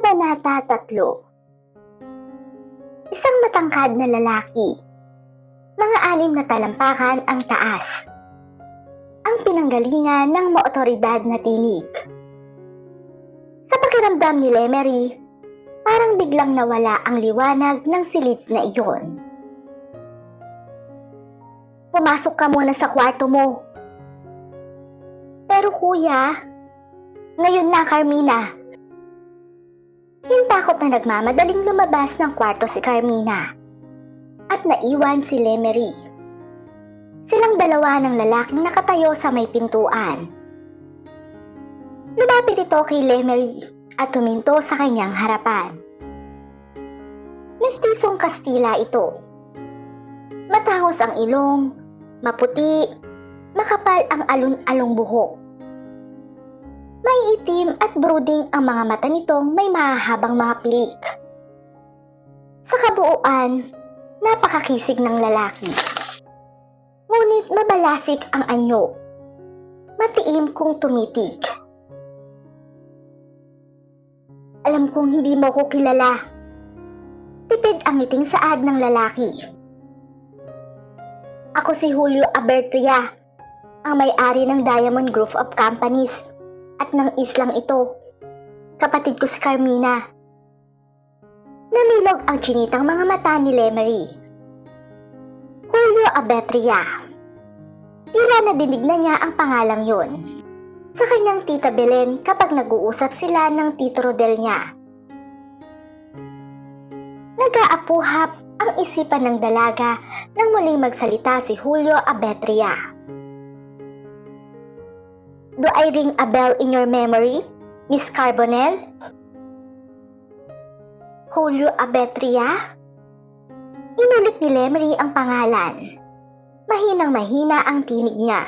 Kabanata 3 Isang matangkad na lalaki. Mga anim na talampakan ang taas. Ang pinanggalingan ng maotoridad na tinig. Sa pakiramdam ni Lemery, parang biglang nawala ang liwanag ng silid na iyon. Pumasok ka muna sa kwarto mo. Pero kuya, ngayon na Carmina. Hintakot na nagmamadaling lumabas ng kwarto si Carmina. At naiwan si Lemery. Silang dalawa ng lalaking nakatayo sa may pintuan. Lumapit ito kay Lemery at tuminto sa kanyang harapan. Mestisong Kastila ito. Matangos ang ilong, maputi, makapal ang alun-along buhok. May itim at brooding ang mga mata nitong may mahahabang mga pilik. Sa kabuuan, napakakisig ng lalaki. Ngunit mabalasik ang anyo. Matiim kung tumitig. Alam kong hindi mo ko kilala. Tipid ang ngiting saad ng lalaki. Ako si Julio Abertria, ang may-ari ng Diamond Group of Companies at ng islang ito. Kapatid ko si Carmina. Namilog ang chinitang mga mata ni Lemery. Julio Abertria. Tila nadinig na niya ang pangalang yon. Sa kanyang tita Belen kapag nag-uusap sila ng tito Rodel niya. Nag-aapuhap ang isipan ng dalaga nang muling magsalita si Julio Abertria. Do I ring a bell in your memory, Miss Carbonell? Julio Abertria? Inulit ni Lemery ang pangalan. Mahinang mahina ang tinig niya.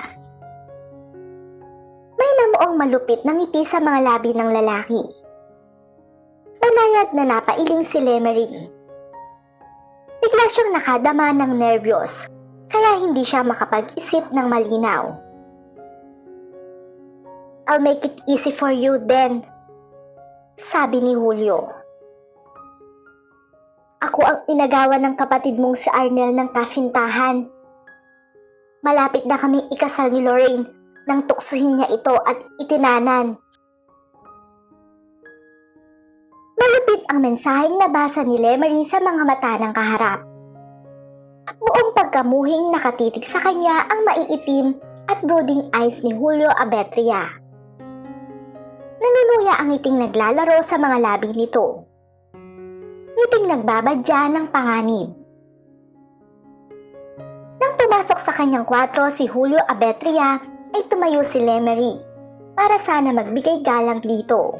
May namuong malupit na ngiti sa mga labi ng lalaki. Banayad na napailing si Lemery. Bigla siyang nakadama ng nervyos, kaya hindi siya makapag-isip ng malinaw. I'll make it easy for you then, sabi ni Julio. Ako ang inagawa ng kapatid mong si Arnel ng kasintahan. Malapit na kaming ikasal ni Lorraine nang tuksuhin niya ito at itinanan. Malupit ang mensaheng nabasa ni Lemery sa mga mata ng kaharap. Buong pagkamuhing nakatitig sa kanya ang maiitim at brooding eyes ni Julio Abertria. Nanunuya ang ngiting naglalaro sa mga labi nito. Ngiting nagbabadya ng panganib. Nang pumasok sa kanyang kwatro si Julio Abertria ay tumayo si Lemery para sana magbigay galang dito.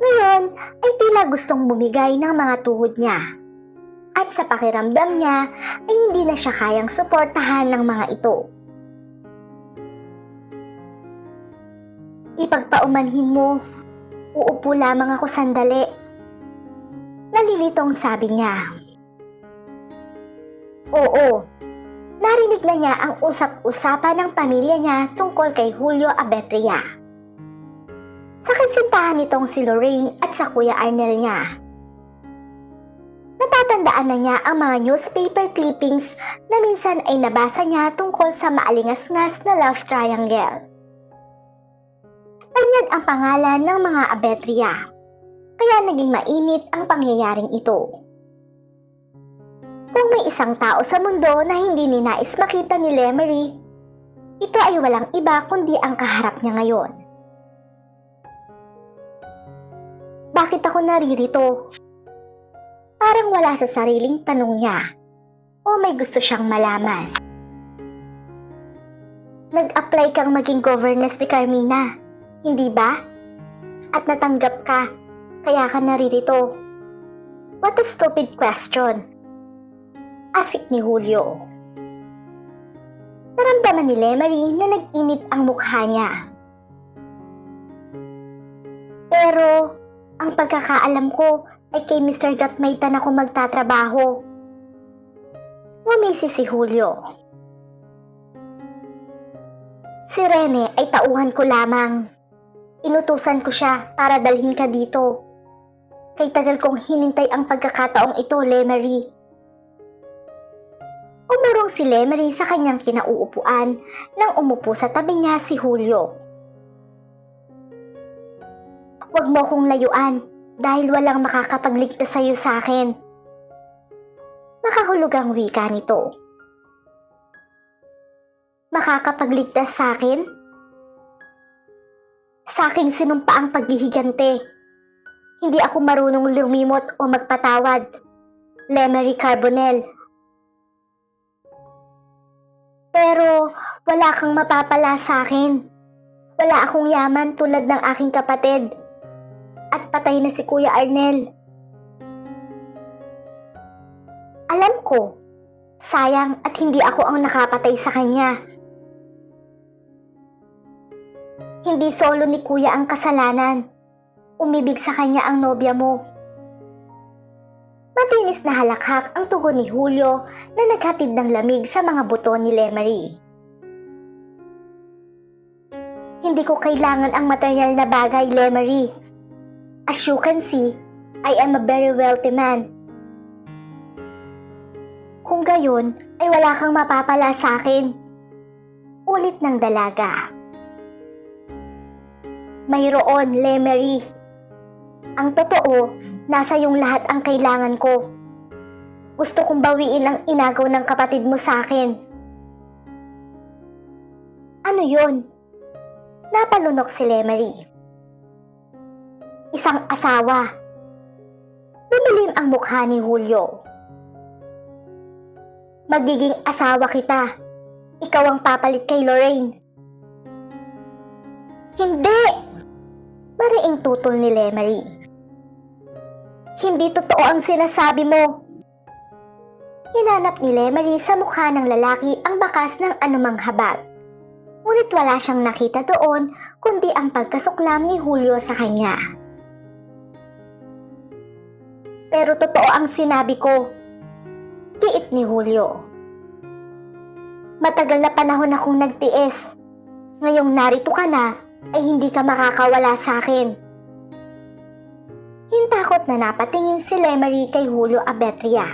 Ngayon ay tila gustong bumigay ng mga tuhod niya. At sa pakiramdam niya ay hindi na siya kayang suportahan ng mga ito. Ipagpaumanhin mo, uupo lamang ako sandali. Nalilitong sabi niya. Oo, narinig na niya ang usap-usapan ng pamilya niya tungkol kay Julio Abertria. Sa kasintahan nitong si Lorraine at sa Kuya Arnel niya. Natatandaan na niya ang mga newspaper clippings na minsan ay nabasa niya tungkol sa maalingas-ngas na love triangle. Tanyag ang pangalan ng mga Abertria, kaya naging mainit ang pangyayaring ito. Kung may isang tao sa mundo na hindi ninais makita ni Lemery, ito ay walang iba kundi ang kaharap niya ngayon. Bakit ako naririto? Parang wala sa sariling tanong niya o may gusto siyang malaman. Nag-apply kang maging governess ni Carmina, hindi ba? At natanggap ka, kaya ka naririto. What a stupid question. Asik ni Julio. Naramdaman ni Lemery na nag-init ang mukha niya. Pero, ang pagkakaalam ko ay kay Mr. Gatmaitan ako magtatrabaho. Ngumisi si Julio. Si Rene ay tauhan ko lamang. Inutusan ko siya para dalhin ka dito. Kay tagal kong hinintay ang pagkakataong ito, Lemery. Umurong si Lemery sa kanyang kinauupuan nang umupo sa tabi niya si Julio. Huwag mo kong layuan dahil walang makakapagligtas sa'yo sa akin. Makahulog ang wika nito. Makakapagligtas sa akin? Sa aking sinumpa ang paghihigante. Hindi ako marunong lumimot o magpatawad. Lemery Carbonell. Pero wala kang mapapala sa akin. Wala akong yaman tulad ng aking kapatid. At patay na si Kuya Arnel. Alam ko, sayang at hindi ako ang nakapatay sa kanya. Hindi solo ni Kuya ang kasalanan. Umibig sa kanya ang nobya mo. Matinis na halakhak ang tugon ni Julio na naghatid ng lamig sa mga buto ni Lemery. Hindi ko kailangan ang material na bagay, Lemery. As you can see, I am a very wealthy man. Kung gayon, ay wala kang mapapala sa akin. Ulit ng dalaga. Mayroon, Lemery. Ang totoo, nasa yung lahat ang kailangan ko. Gusto kong bawiin ang inagaw ng kapatid mo sa akin. Ano yun? Napalunok si Lemery. Isang asawa. Dumilim ang mukha ni Julio. Magiging asawa kita. Ikaw ang papalit kay Lorraine. Hindi! Mariing tutol ni Lemery. Hindi totoo ang sinasabi mo. Hinanap ni Lemery sa mukha ng lalaki ang bakas ng anumang habag. Ngunit wala siyang nakita doon kundi ang pagkasuklam ni Julio sa kanya. Pero totoo ang sinabi ko. Tiit ni Julio. Matagal na panahon akong nagtiis. Ngayong narito ka na, ay hindi ka makakawala sa akin. Hintakot na napatingin si Lemery kay Julio Abetria.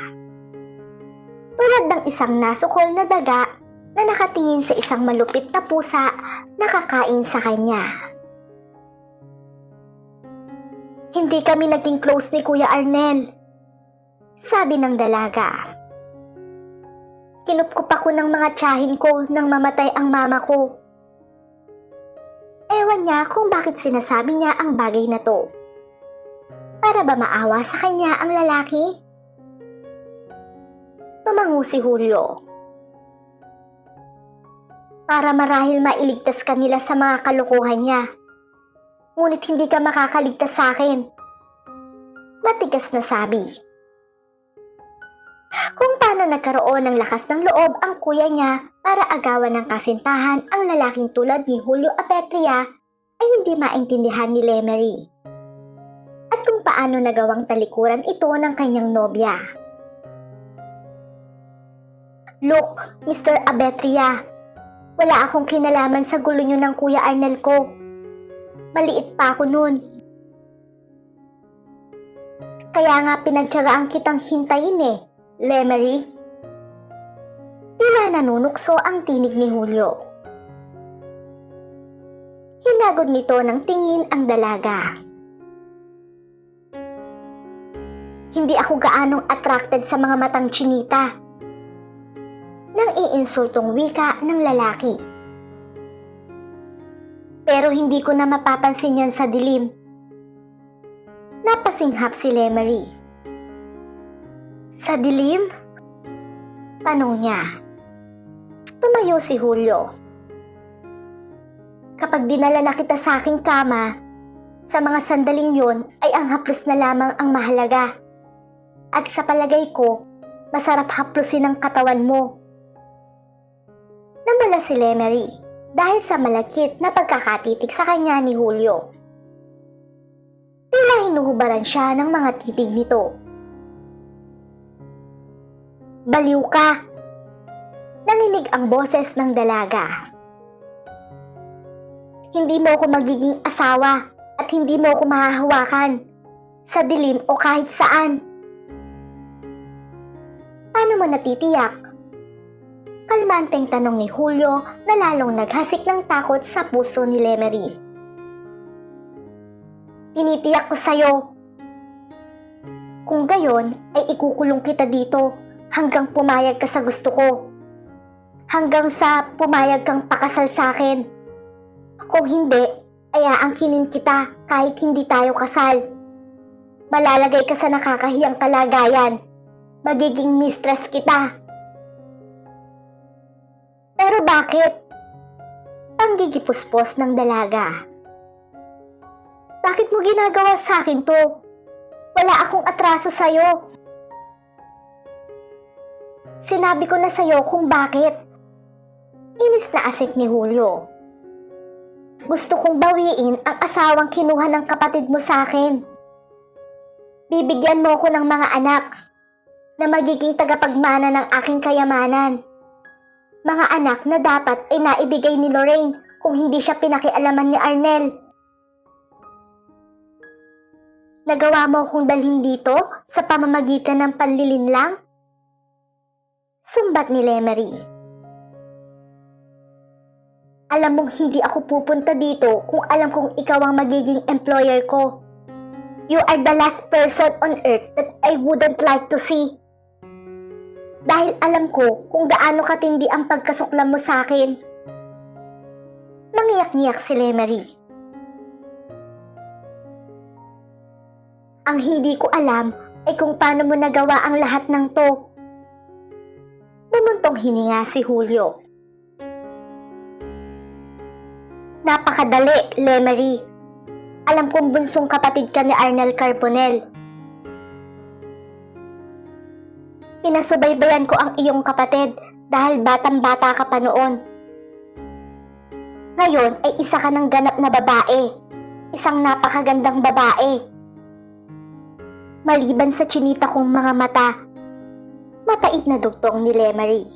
Tulad ng isang nasukol na daga na nakatingin sa isang malupit na pusa na kakain sa kanya. Hindi kami naging close ni Kuya Arnel. Sabi ng dalaga. Kinupkup ako ng mga tiyahin ko nang mamatay ang mama ko. Ewan niya kung bakit sinasabi niya ang bagay na to. Para ba maawa sa kanya ang lalaki? Tumango si Julio. Para marahil mailigtas ka nila sa mga kalokohan niya. Ngunit hindi ka makakaligtas sa akin. Matigas na sabi. Kung paano nagkaroon ng lakas ng loob ang kuya niya para agawan ng kasintahan ang lalaking tulad ni Julio Apetria ay hindi maintindihan ni Lemery. At kung paano nagawang talikuran ito ng kanyang nobya. Look, Mr. Abetria, wala akong kinalaman sa gulo niyo ng Kuya Arnel ko. Maliit pa ako noon. Kaya nga pinagtsagaan kitang hintayin eh, Lemery. Tila nanunukso ang tinig ni Julio. Hinagod nito ng tingin ang dalaga. Hindi ako gaanong attracted sa mga matang chinita. Nang iinsultong wika ng lalaki. Pero hindi ko na mapapansin yan sa dilim. Napasinghap si Lemery. Sa dilim? Tanong niya. Tumayo si Julio. Kapag dinala na kita sa aking kama, sa mga sandaling yon ay ang haplos na lamang ang mahalaga. At sa palagay ko, masarap haplosin ang katawan mo. Namala si Lemery dahil sa malakit na pagkakatitik sa kanya ni Julio. Tila hinuhubaran siya ng mga titig nito. Baliw ka! Nanginig ang boses ng dalaga. Hindi mo ako magiging asawa at hindi mo ako mahahawakan sa dilim o kahit saan. Paano mo natitiyak? Kalmanteng tanong ni Julio na lalong naghasik ng takot sa puso ni Lemery. Tinitiyak ko sa'yo. Kung gayon, ay ikukulong kita dito hanggang pumayag ka sa gusto ko. Hanggang sa pumayag kang pakasal sa akin. Kung hindi, ay aangkinin kita kahit hindi tayo kasal. Malalagay ka sa nakakahiyang kalagayan. Magiging mistress kita. Pero bakit? Panggigipuspos ng dalaga. Bakit mo ginagawa sa akin to? Wala akong atraso sa'yo. Sinabi ko na sa'yo kung bakit. Inis na asik ni Julio. Gusto kong bawiin ang asawang kinuha ng kapatid mo sa akin. Bibigyan mo ko ng mga anak na magiging tagapagmana ng aking kayamanan. Mga anak na dapat ay naibigay ni Lorraine kung hindi siya pinakialaman ni Arnel. Nagawa mo akong dalhin dito sa pamamagitan ng panlilinlang? Sumbat ni Lemery. Alam mong hindi ako pupunta dito kung alam kong ikaw ang magiging employer ko. You are the last person on earth that I wouldn't like to see. Dahil alam ko kung gaano katindi ang pagkasuklam mo sa akin. Mangiyak-ngiyak si Lemery. Ang hindi ko alam ay kung paano mo nagawa ang lahat ng to. Bumuntong hininga si Julio. Napakadali, Lemery. Alam kong bunsong kapatid ka ni Arnel Carbonell. Pinasubaybayan ko ang iyong kapatid dahil batang-bata ka pa noon. Ngayon ay isa ka ng ganap na babae. Isang napakagandang babae. Maliban sa chinita kong mga mata, mapait na dugtong ni Lemery.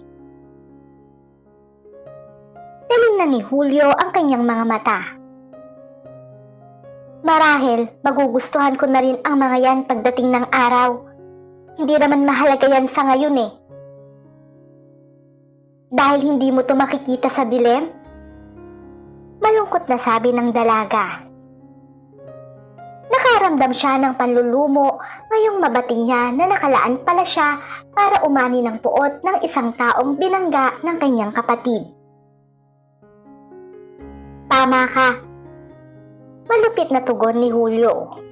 Tinignan ni Julio ang kanyang mga mata. Marahil, magugustuhan ko na rin ang mga yan pagdating ng araw. Hindi naman mahalaga yan sa ngayon eh. Dahil hindi mo to makikita sa dilim? Malungkot na sabi ng dalaga. Nakaramdam siya ng panlulumo ngayong mabating niya na nakalaan pala siya para umani ng puot ng isang taong binangga ng kanyang kapatid. Tama ka. Malupit na tugon ni Julio.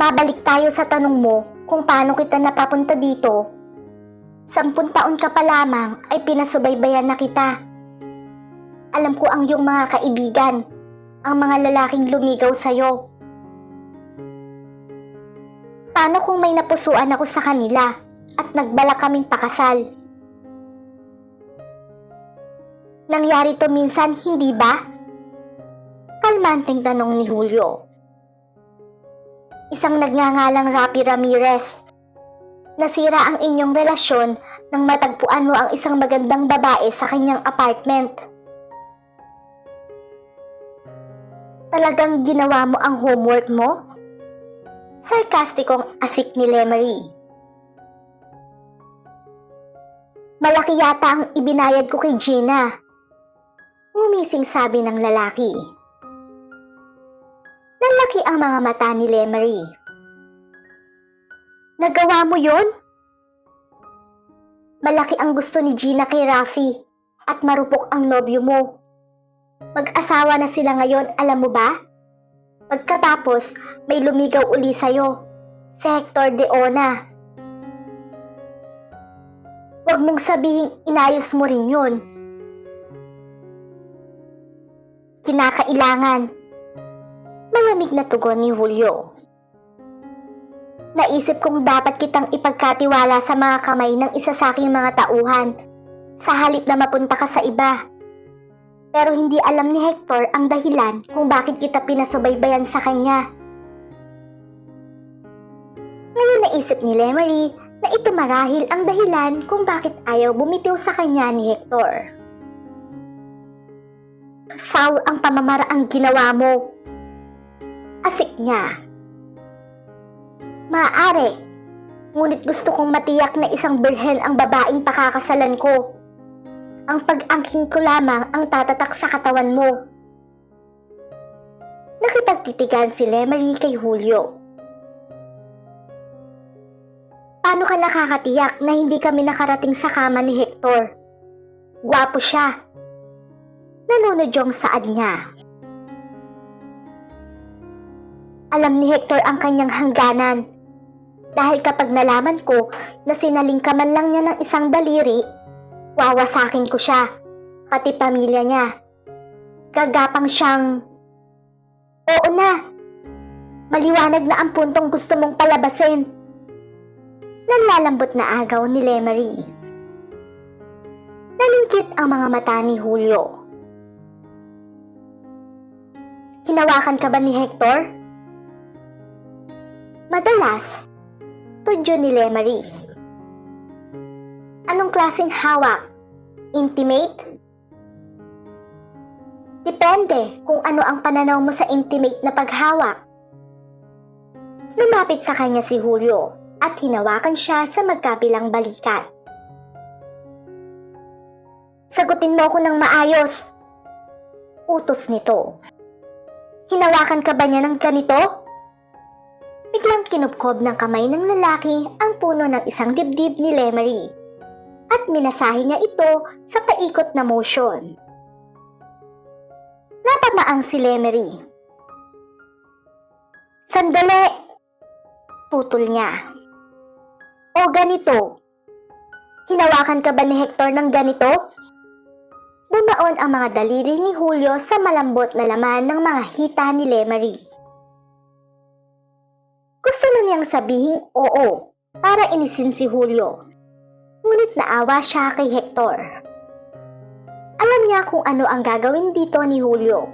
Mabalik tayo sa tanong mo kung paano kita napapunta dito. Sampun taon ka pa lamang ay pinasubaybayan na kita. Alam ko ang iyong mga kaibigan, ang mga lalaking lumigaw sa'yo. Paano kung may napusuan ako sa kanila at nagbala kaming pakasal? Nangyari to minsan, hindi ba? Kalmanteng tanong ni Julio. Isang nagngangalang Rapi Ramirez. Nasira ang inyong relasyon nang matagpuan mo ang isang magandang babae sa kanyang apartment. Talagang ginawa mo ang homework mo? Sarkastikong asik ni Lemery. Malaki yata ang ibinayad ko kay Gina. Ngumising sabi ng lalaki. Lalaki ang mga mata ni Lemery. Nagawa mo yon? Malaki ang gusto ni Gina kay Rafi at marupok ang nobyo mo. Mag-asawa na sila ngayon, alam mo ba? Pagkatapos, may lumigaw uli sa'yo. Si Hector de Ona. Huwag mong sabihing inayos mo rin yun. Kinakailangan. Malamig na tugon ni Julio. Naisip kong dapat kitang ipagkatiwala sa mga kamay ng isa sa aking mga tauhan sa halip na mapunta ka sa iba. Pero hindi alam ni Hector ang dahilan kung bakit kita pinasubaybayan sa kanya. Ngayon naisip ni Lemery na ito marahil ang dahilan kung bakit ayaw bumitiw sa kanya ni Hector. Foul ang pamamaraang ginawa mo. Asik niya. Maaari. Ngunit gusto kong matiyak na isang birhen ang babaeng pakakasalan ko. Ang pag-angking ko lamang ang tatatak sa katawan mo. Nakipagtitigan si Lemery kay Julio. Paano ka nakakatiyak na hindi kami nakarating sa kama ni Hector? Gwapo siya. Nanunod yung saad niya. Alam ni Hector ang kanyang hangganan. Dahil kapag nalaman ko na sinaling ka man lang niya ng isang daliri, wawasakin ko siya, pati pamilya niya. Gagapang siyang, Oo na, maliwanag na ang puntong gusto mong palabasin. Nanlalambot na agaw ni Lemery. Nalingkit ang mga mata ni Julio. Hinawakan ka ba ni Hector? Madalas, tudyo ni Lemery. Anong klaseng hawak? Intimate? Depende kung ano ang pananaw mo sa intimate na paghawak. Lumapit sa kanya si Julio at hinawakan siya sa magkabilang balikat. Sagutin mo ko ng maayos. Utos nito. Hinawakan ka ba niya ng ganito? Biglang kinupkob ng kamay ng lalaki ang puno ng isang dibdib ni Lemery at minasahe niya ito sa paikot na motion. Napamaang si Lemery. Sandali! Tutol niya. O ganito. Hinawakan ka ba ni Hector ng ganito? Bumaon ang mga daliri ni Julio sa malambot na laman ng mga hita ni Lemery. Gusto na niyang sabihing oo para inisin si Julio. Ngunit naawa siya kay Hector. Alam niya kung ano ang gagawin dito ni Julio.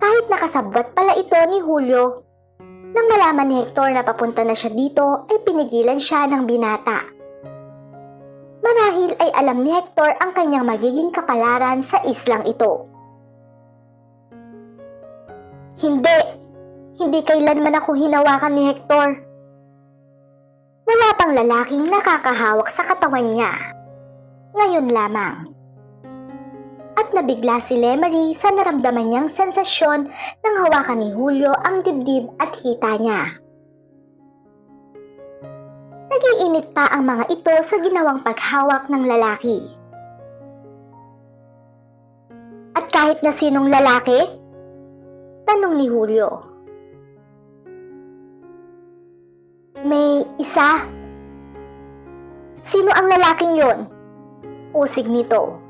Kahit nakasabwat pala ito ni Julio, nang malaman ni Hector na papunta na siya dito ay pinigilan siya ng binata. Marahil ay alam ni Hector ang kanyang magiging kapalaran sa islang ito. Hindi, hindi kailanman ako hinawakan ni Hector. Wala pang lalaking nakakahawak sa katawan niya. Ngayon lamang. At nabigla si Lemery sa naramdaman niyang sensasyon nang hawakan ni Julio ang dibdib at hita niya. Nagiinit pa ang mga ito sa ginawang paghawak ng lalaki. At kahit na sinong lalaki? Tanong ni Julio. May isa? Sino ang lalaking yon? Usig nito.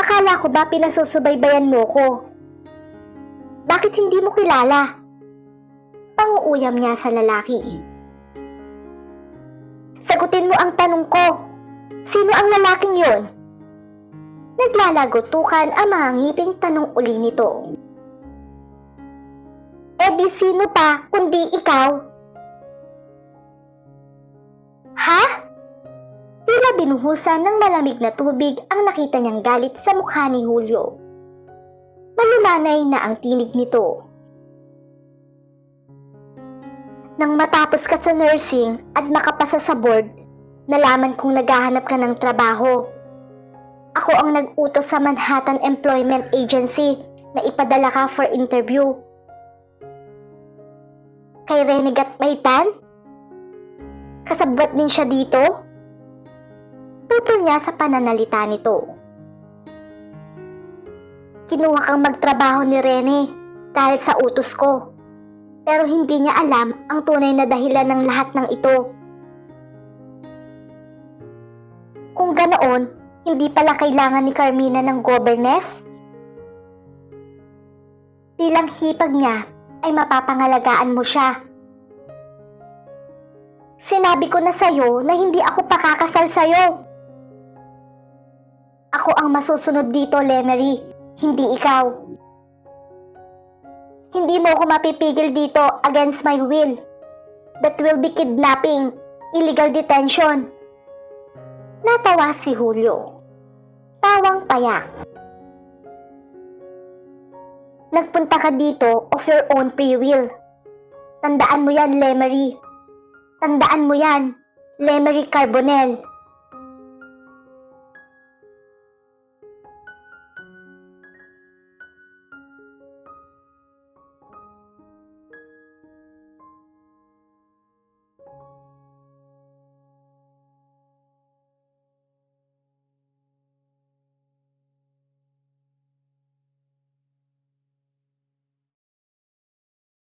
Akala ko ba pinasusubaybayan mo ko? Bakit hindi mo kilala? Panguuyam niya sa lalaki. Sagutin mo ang tanong ko. Sino ang lalaking yon? Naglalagotukan ang mga ngiping tanong uli nito. E di sino pa kundi ikaw? Ha? Tila binuhusan ng malamig na tubig ang nakita niyang galit sa mukha ni Julio. Malumanay na ang tinig nito. Nang matapos ka sa nursing at makapasa sa board, nalaman kong naghahanap ka ng trabaho. Ako ang nag-utos sa Manhattan Employment Agency na ipadala ka for interview. Kay Renegat Maitan? Kasabwat din siya dito? Tutol niya sa pananalita nito. Kinuha kang magtrabaho ni Rene dahil sa utos ko. Pero hindi niya alam ang tunay na dahilan ng lahat ng ito. Kung ganoon, hindi pala kailangan ni Carmina ng governess? Bilang hipag niya, ay mapapangalagaan mo siya. Sinabi ko na sa'yo na hindi ako pakakasal sa'yo. Ako ang masusunod dito, Lemery, hindi ikaw. Hindi mo ako mapipigil dito against my will. That will be kidnapping, illegal detention. Natawa si Julio. Tawa Ginawang payak. Nagpunta ka dito of your own free will. Tandaan mo yan, Lemery. Tandaan mo yan, Lemery Carbonell.